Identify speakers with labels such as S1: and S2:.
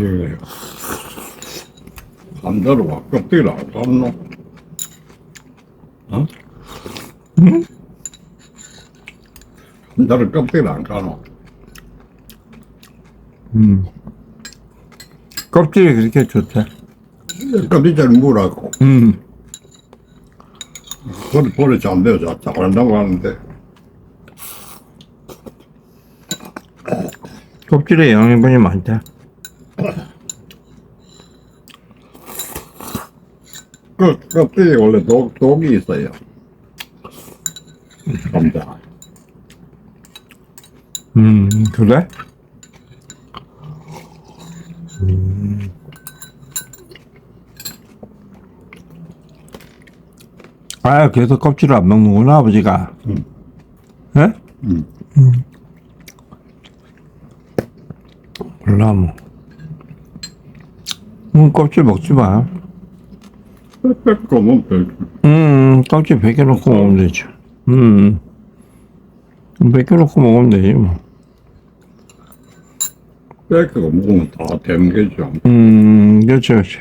S1: 예. 반대로 바뀌었더라, 너 어?
S2: 응?
S1: 나를 껍데기 안 까노.
S2: 음. 껍질이 그렇게 좋대.
S1: 껍질은 뭐라고?
S2: 음.
S1: 버리 버리 잘 되어 잘한다고 하는데
S2: 껍질에 영양분이 많대.
S1: 그 껍질에 원래 독, 독이 있어요 감자
S2: 음, 그래? 음. 아, 그래서 껍질을 안 먹는구나, 아버지가.
S1: 응.
S2: 예?
S1: 응.
S2: 몰라, 뭐. 음, 껍질 먹지 마.
S1: 빽빽 거면 별
S2: 음, 껍질 벗겨놓고 먹으면 되지. 음. 벗겨놓고 먹으면 되지, 뭐.
S1: 빽빽 먹으면 다 되는 게죠
S2: 음, 그렇지, 그렇지.